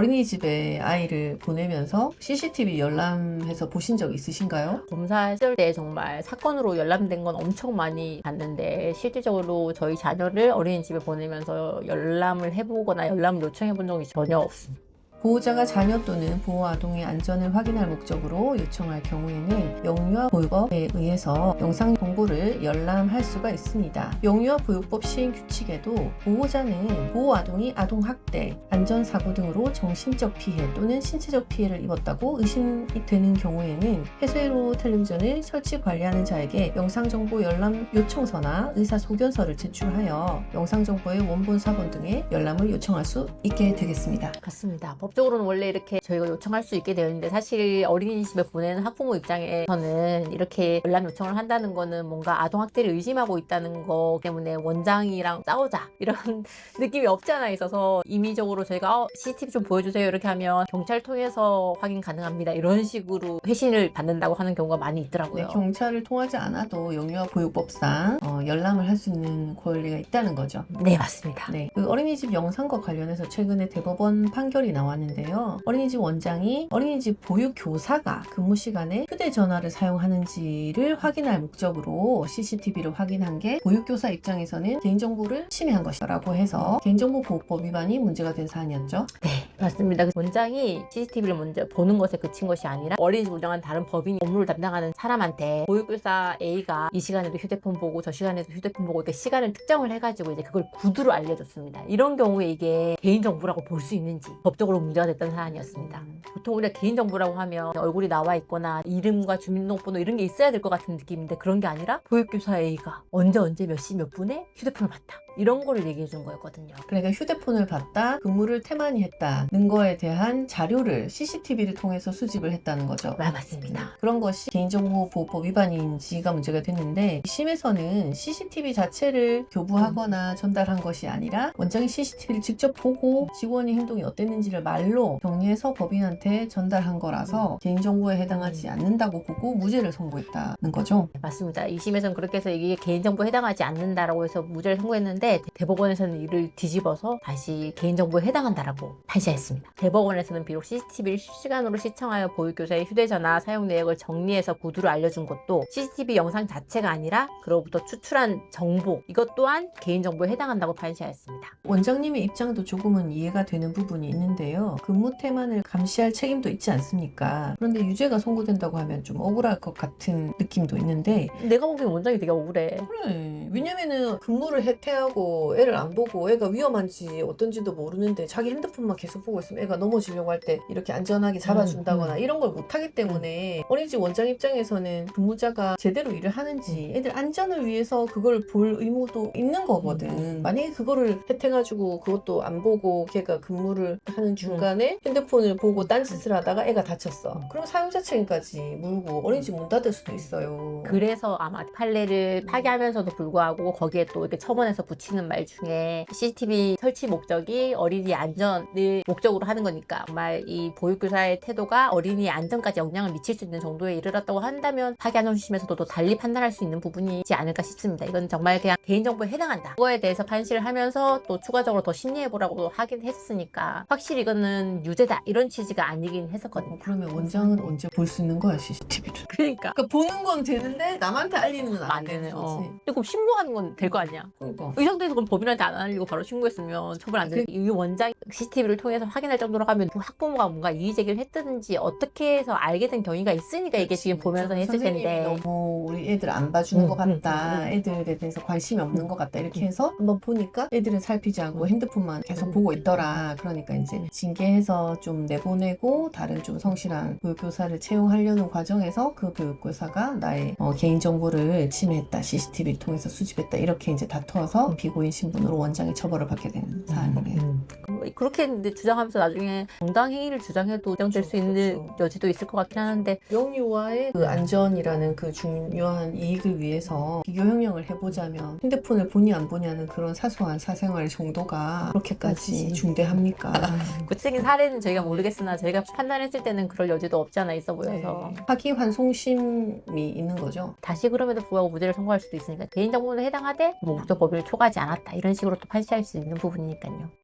어린이집에 아이를 보내면서 CCTV 열람해서 보신 적 있으신가요? 검사했을 때 정말 사건으로 열람된 건 엄청 많이 봤는데 실질적으로 저희 자녀를 어린이집에 보내면서 열람을 해보거나 열람을 요청해 본 적이 전혀 없습니다. 보호자가 자녀 또는 보호 아동의 안전을 확인할 목적으로 요청할 경우에는 영유아 보육법에 의해서 영상 정보를 열람할 수가 있습니다. 영유아 보육법 시행 규칙에도 보호자는 보호 아동이 아동 학대, 안전 사고 등으로 정신적 피해 또는 신체적 피해를 입었다고 의심이 되는 경우에는 해수회로 텔레비전을 설치 관리하는 자에게 영상 정보 열람 요청서나 의사 소견서를 제출하여 영상 정보의 원본 사본 등의 열람을 요청할 수 있게 되겠습니다. 같습니다. 법적으로는 원래 이렇게 저희가 요청할 수 있게 되어 있는데 사실 어린이집에 보내는 학부모 입장에서는 이렇게 열람 요청을 한다는 거는 뭔가 아동 학대를 의심하고 있다는 거 때문에 원장이랑 싸우자 이런 느낌이 없지 않아 있어서 임의적으로 저희가 어, CCTV 좀 보여주세요 이렇게 하면 경찰 통해서 확인 가능합니다 이런 식으로 회신을 받는다고 하는 경우가 많이 네, 있더라고요. 경찰을 통하지 않아도 영유아 보육법상 어, 열람을 할 수 있는 권리가 있다는 거죠. 네 맞습니다. 네, 그 어린이집 영상과 관련해서 최근에 대법원 판결이 나왔는데 요. 어린이집 원장이 어린이집 보육 교사가 근무 시간에 휴대전화를 사용하는지를 확인할 목적으로 CCTV를 확인한 게 보육교사 입장에서는 개인정보를 침해한 것이라고 해서 개인정보보호법 위반이 문제가 된 사안이었죠. 네, 맞습니다. 그 원장이 CCTV를 먼저 보는 것에 그친 것이 아니라 어린이집 운영한 다른 법인이 업무를 담당하는 사람한테 보육교사 A가 이 시간에도 휴대폰 보고 저 시간에도 휴대폰 보고 이렇게 시간을 특정을 해가지고 이제 그걸 구두로 알려줬습니다. 이런 경우에 이게 개인정보라고 볼 수 있는지 법적으로 문제가 됐던 사안이었습니다. 보통 우리가 개인정보라고 하면 얼굴이 나와 있거나 이름과 주민등록번호 이런 게 있어야 될 것 같은 느낌인데 그런 게 아니라 보육교사 A가 언제 언제 몇 시 몇 분에 휴대폰을 봤다. 이런 거를 얘기해 준 거였거든요. 그러니까 휴대폰을 받다 근무를 태만히 했다는 거에 대한 자료를 CCTV를 통해서 수집을 했다는 거죠. 말 맞습니다. 그런 것이 개인정보보호법 위반인지가 문제가 됐는데 심에서는 CCTV 자체를 교부하거나 전달한 것이 아니라 원장이 CCTV를 직접 보고 직원의 행동이 어땠는지를 말로 정리해서 법인한테 전달한 거라서 개인정보에 해당하지 않는다고 보고 무죄를 선고했다는 거죠. 맞습니다. 2심에서는 그렇게 해서 이게 개인정보에 해당하지 않는다라고 해서 무죄를 선고했는데 대법원에서는 이를 뒤집어서 다시 개인정보에 해당한다라고 판시했습니다. 대법원에서는 비록 CCTV를 실시간으로 시청하여 보육교사의 휴대전화 사용 내역을 정리해서 구두로 알려준 것도 CCTV 영상 자체가 아니라 그로부터 추출한 정보 이것 또한 개인정보에 해당한다고 판시하였습니다. 원장님의 입장도 조금은 이해가 되는 부분이 있는데요. 근무 태만을 감시할 책임도 있지 않습니까? 그런데 유죄가 선고된다고 하면 좀 억울할 것 같은 느낌도 있는데 내가 보기엔 원장이 되게 억울해. 그래. 왜냐면은 근무를 해태하고 애를 안 보고 애가 위험한지 어떤지도 모르는데 자기 핸드폰만 계속 보고 있으면 애가 넘어지려고 할 때 이렇게 안전하게 잡아준다거나 음, 음. 이런 걸 못하기 때문에 어린이집 원장 입장에서는 근무자가 제대로 일을 하는지 애들 안전을 위해서 그걸 볼 의무도 있는 거거든. 음. 만약에 그거를 해태가지고 그것도 안 보고 걔가 근무를 하는 중 간에 핸드폰을 보고 딴짓을 하다가 애가 다쳤어. 그럼 사용자 책임까지 물고 어린이집 문 닫을 수도 있어요. 그래서 아마 판례를 파기하면서도 불구하고 거기에 또 이렇게 첨언해서 붙이는 말 중에 CCTV 설치 목적이 어린이 안전을 목적으로 하는 거니까 정말 이 보육교사의 태도가 어린이 안전까지 영향을 미칠 수 있는 정도에 이르렀다고 한다면 파기하는 주심에서도 또 달리 판단할 수 있는 부분이지 않을까 싶습니다. 이건 정말 그냥 개인정보에 해당한다. 그거에 대해서 판시를 하면서 또 추가적으로 더 심리해보라고 하긴 했으니까 확실히 이 거는 유죄다 이런 취지가 아니긴 했었거든요. 어, 그러면 원장은 언제 볼 수 있는 거야 CCTV를? 그러니까 그러니까 보는 건 되는데 남한테 알리는 건안안 되는. 거지. 어. 그럼 신고하는 건 될 거 아니야. 그러니까. 이 상태에서 그럼 법인한테 안 알리고 바로 신고했으면 처벌 안 되는 이 원장 CCTV를 통해서 확인할 정도로 하면 그 학부모가 뭔가 이의 제기를 했든지 어떻게 해서 알게 된 경위가 있으니까 이게 지금 보면서 했을 선생님이 텐데 너무 우리 애들 안 봐주는 음, 것 같다. 음. 애들에 대해서 관심이 없는 음. 것 같다. 이렇게 해서 한번 보니까 애들은 살피지 않고 핸드폰만 계속 음. 보고 있더라. 그러니까 이제 음. 징계해서 좀 내보내고 다른 좀 성실한 교육교사를 채용하려는 과정에서 그 교육교사가 나의 어, 개인정보를 침해했다. CCTV를 통해서 수집했다. 이렇게 이제 다투어서 음. 피고인 신분으로 원장이 처벌을 받게 되는 사안이네요. 음. 그렇게 주장하면서 나중에 정당 행위를 주장해도 인정될 수 그렇죠, 있는 그렇죠. 여지도 있을 것 같긴 하는데 영유아의 그 안전이라는 그 중요한 이익을 위해서 비교 형량을 해보자면 핸드폰을 보니 안 보냐는 그런 사소한 사생활 정도가 그렇게까지 그렇지. 중대합니까? 구체적인 사례는 저희가 모르겠으나 저희가 판단했을 때는 그럴 여지도 없지 않아 있어 보여서 네. 파기 환송심이 있는 거죠. 다시 그럼에도 불구하고 무죄를 선고할 수도 있으니까 개인정보는 해당하되 뭐 목적 법위를 초과하지 않았다 이런 식으로 또 판시할 수 있는 부분이니까요.